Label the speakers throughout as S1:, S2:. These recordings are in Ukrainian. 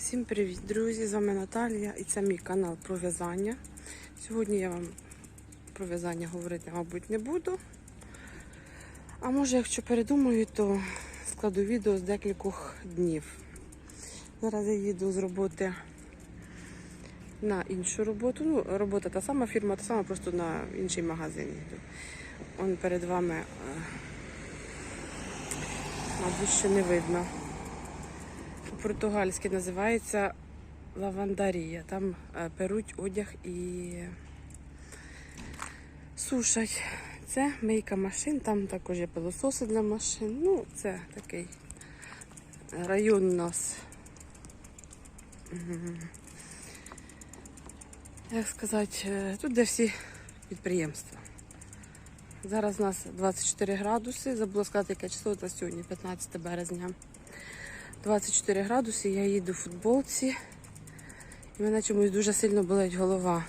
S1: Всім привіт, друзі! З вами Наталія і це мій канал про в'язання. Сьогодні я вам про в'язання говорити, мабуть, не буду. А може, якщо передумаю, то складу відео з декількох днів. Зараз я їду з роботи на іншу роботу. Ну, робота та сама, фірма та сама, просто на інший магазин їду. Он перед вами, е, мабуть, ще не видно по-португальськи називається лавандарія. Там е, перуть одяг і сушать. Це мийка машин, там також є пилососи для машин. Ну, це такий район у нас. Як сказати, е, тут де всі підприємства. Зараз у нас 24 градуси. Забула сказати, яке число це сьогодні, 15 березня. 24 градуси, я їду в футболці. І мене чомусь дуже сильно болить голова.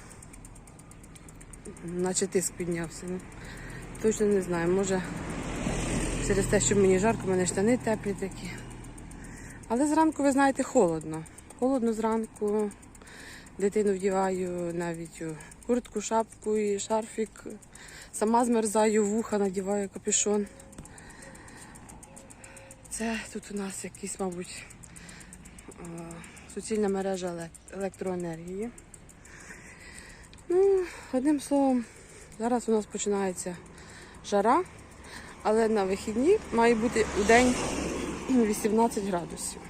S1: Наче тиск піднявся. Ну, точно не знаю. Може через те, що мені жарко, в мене штани теплі такі. Але зранку, ви знаєте, холодно. Холодно зранку. Дитину вдіваю навіть у куртку, шапку і шарфік. Сама змерзаю, вуха надіваю капюшон. Це тут у нас якийсь, мабуть, е, суцільна мережа електроенергії. Ну, одним словом, зараз у нас починається жара, але на вихідні має бути у день 18 градусів.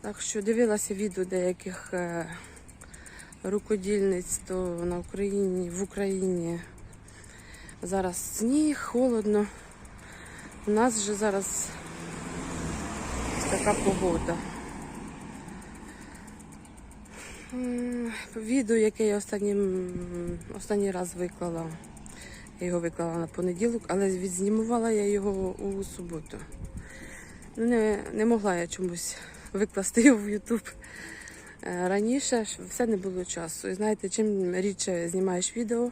S1: Так що дивилася відео деяких е, рукодільниць, то на Україні, в Україні Зараз сніг, холодно. У нас вже зараз така погода. Відео, яке я останнім, останній раз виклала, я його виклала на понеділок, але відзнімувала я його у суботу. Ну, не, не могла я чомусь викласти його в Ютуб. Е, Раніше все не було часу. І знаєте, чим рідше знімаєш відео,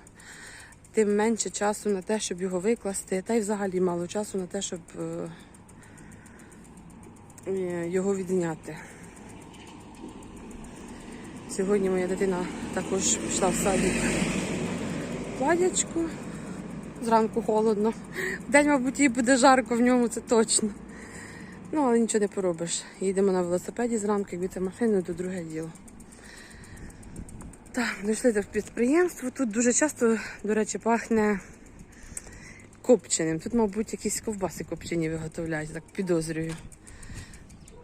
S1: тим менше часу на те, щоб його викласти, та й взагалі мало часу на те, щоб е, е, його відзняти. Сьогодні моя дитина також пішла в садик платячку. Зранку холодно. Вдень, мабуть, їй буде жарко в ньому, це точно. Ну, але нічого не поробиш. Їдемо на велосипеді зранку, якби це машина, то друге діло. Так, дійшли до підприємства. Тут дуже часто, до речі, пахне копченим. Тут, мабуть, якісь ковбаси копчені виготовляють, так підозрюю.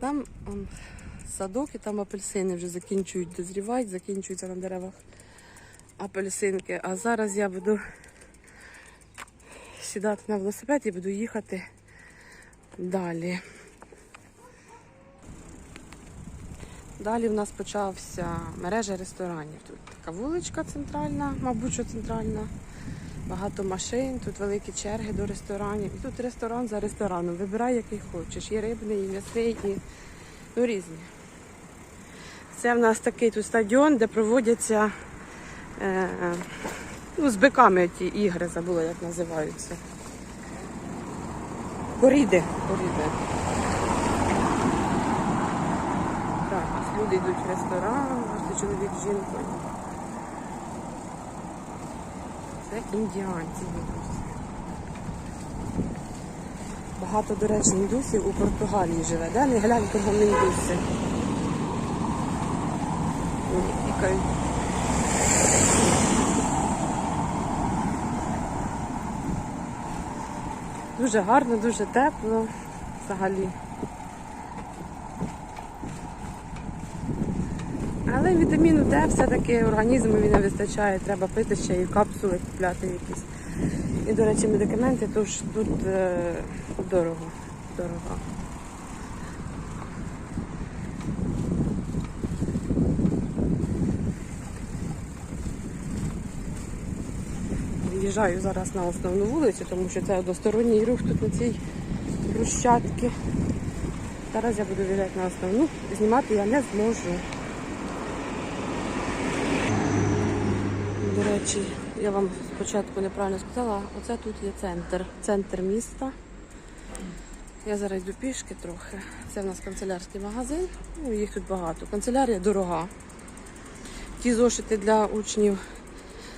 S1: Там он, садок і там апельсини вже закінчують дозрівати, закінчуються на деревах апельсинки. А зараз я буду сідати на велосипед і буду їхати далі. Далі в нас почався мережа ресторанів. Тут така вуличка центральна, мабуть, що центральна. Багато машин, тут великі черги до ресторанів. І тут ресторан за рестораном. Вибирай, який хочеш. І рибний, і м'ясний, і ну, різні. Це в нас такий тут стадіон, де проводяться е, ну, з биками ті ігри, забула, як називаються. Коріди. Коріди. Так, ось люди йдуть в ресторан, чоловік з жінкою. Це індіанці йдуть. Багато, до речі, індусів у Португалії живе. Да? Не глянь, кругом індуси. Ой. Дуже гарно, дуже тепло взагалі. Але вітаміну Д все-таки організмові не вистачає, треба пити ще і капсули купляти якісь. І, до речі, медикаменти тож тут е, дорого. дорого. В'їжджаю зараз на основну вулицю, тому що це односторонній рух тут на цій брусчатці. Зараз я буду в'їжджати на основну, знімати я не зможу. Речі, я вам спочатку неправильно сказала, оце тут є центр. Центр міста. Я зараз йду пішки трохи. Це в нас канцелярський магазин. Ну, їх тут багато. Канцелярія дорога. Ті зошити для учнів,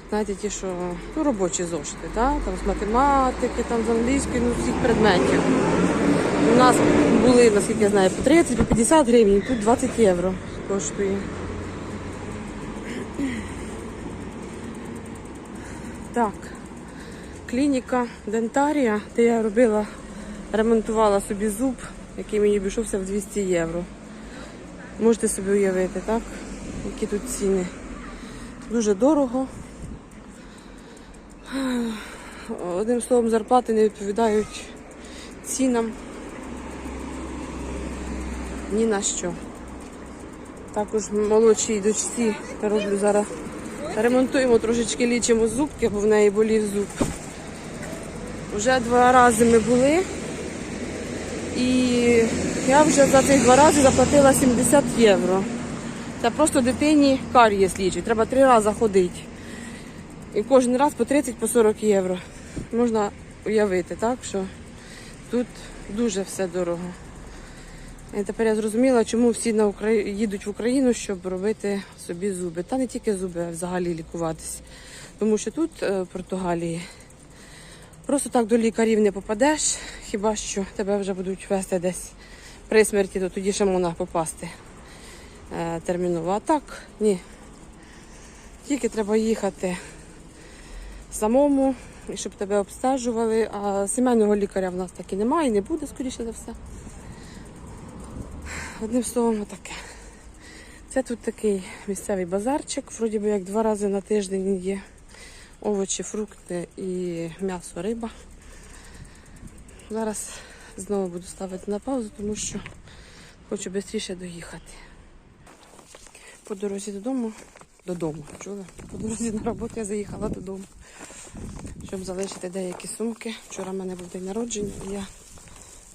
S1: знаєте, ті, що ну, робочі зошити, да? там з математики, там з англійської, ну, всіх предметів. У нас були, наскільки я знаю, по 30, по 50 гривень, тут 20 євро коштує. Так, клініка Дентарія, де я робила, ремонтувала собі зуб, який мені обійшовся в 200 євро. Можете собі уявити, так? Які тут ціни. Дуже дорого. Одним словом, зарплати не відповідають цінам ні на що. Також молодшій дочці роблю зараз. Ремонтуємо трошечки лічимо зубки, бо в неї болів зуб. Вже два рази ми були. І я вже за цих два рази заплатила 70 євро. Це просто дитині карієс лічить. Треба три рази ходити. І кожен раз по 30-40 євро. Можна уявити, так, що тут дуже все дорого. Тепер я зрозуміла, чому всі на Украї... їдуть в Україну, щоб робити собі зуби. Та не тільки зуби, а взагалі лікуватись. Тому що тут, е, в Португалії, просто так до лікарів не попадеш, хіба що тебе вже будуть вести десь при смерті, то тоді ще можна попасти е, терміново. А так, ні. Тільки треба їхати самому, щоб тебе обстежували. А сімейного лікаря в нас так і немає, і не буде, скоріше за все. Одним словом, отаке. Це тут такий місцевий базарчик, вроді би як два рази на тиждень є овочі, фрукти і м'ясо, риба. Зараз знову буду ставити на паузу, тому що хочу швидше доїхати. По дорозі додому, додому, чули? По дорозі на роботу я заїхала додому, щоб залишити деякі сумки. Вчора в мене був день народження, і я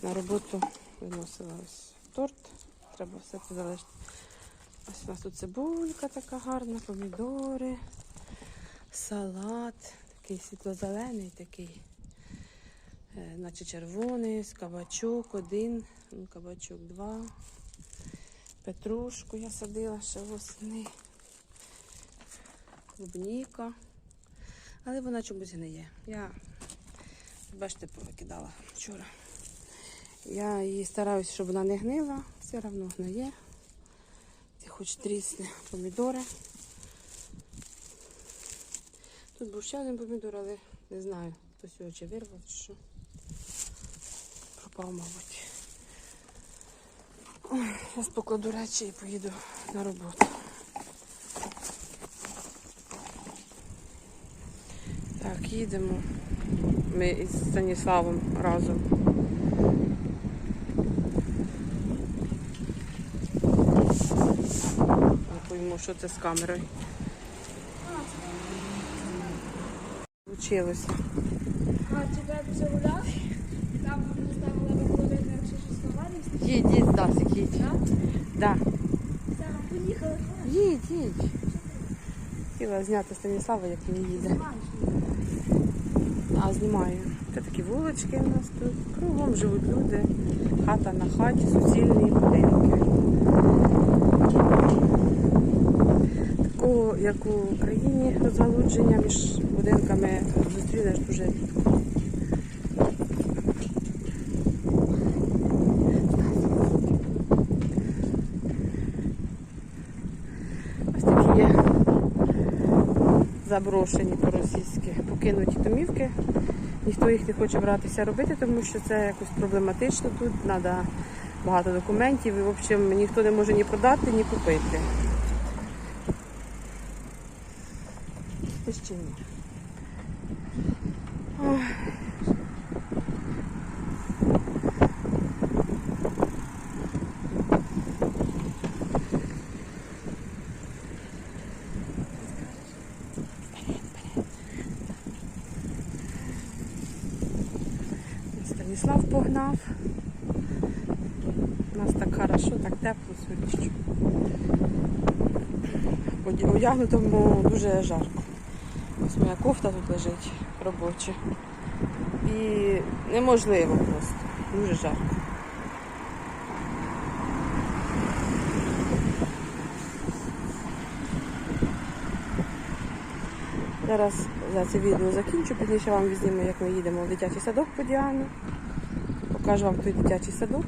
S1: на роботу виносила ось торт. Треба все це залишити. Ось у нас тут цибулька така гарна, помідори, салат, такий світло-зелений, такий, е, наче червоний, кабачок один, ну, кабачок два. Петрушку я садила ще восени. Клубніка. Але вона чомусь гниє. Я, бачите, повикидала вчора. Я її стараюся, щоб вона не гнила, все одно гниє. Ці хоч трісне помідори. Тут був ще один помідор, але не знаю, хтось його чи вирвав, чи що. Пропав, мабуть. Зараз покладу речі і поїду на роботу. Так, їдемо. Ми із Станіславом разом. Не пойму, що це з камерою. Училося.
S2: А тебе вже? Там не було видно, якщо щось сховались.
S1: Їдь, їдь, Стасик, їдь. Да.
S2: Все, поїхали.
S1: Їдь, їдь. Хотіла зняти Станіслава, як він їде. А, знімаю. Це такі вулички у нас тут. Кругом живуть люди. Хата на хаті, суцільні будинки. Такого, як у Україні, розгалудження між будинками зустрінеш дуже рідко. Ось такі є заброшені по-російськи, покинуті домівки. Ніхто їх не хоче братися робити, тому що це якось проблематично тут. Треба багато документів і, в общем, ніхто не може ні продати, ні купити. Ти ще ні. Станіслав погнав. У нас так хорошо, так тепло сьогодні. Одягнутому дуже жарко. Ось моя кофта тут лежить робоча. І неможливо просто. Дуже жарко. Зараз за це відео закінчу, пізніше вам візьмемо, як ми їдемо в дитячий садок по Діану. Покажу вам той дитячий садок.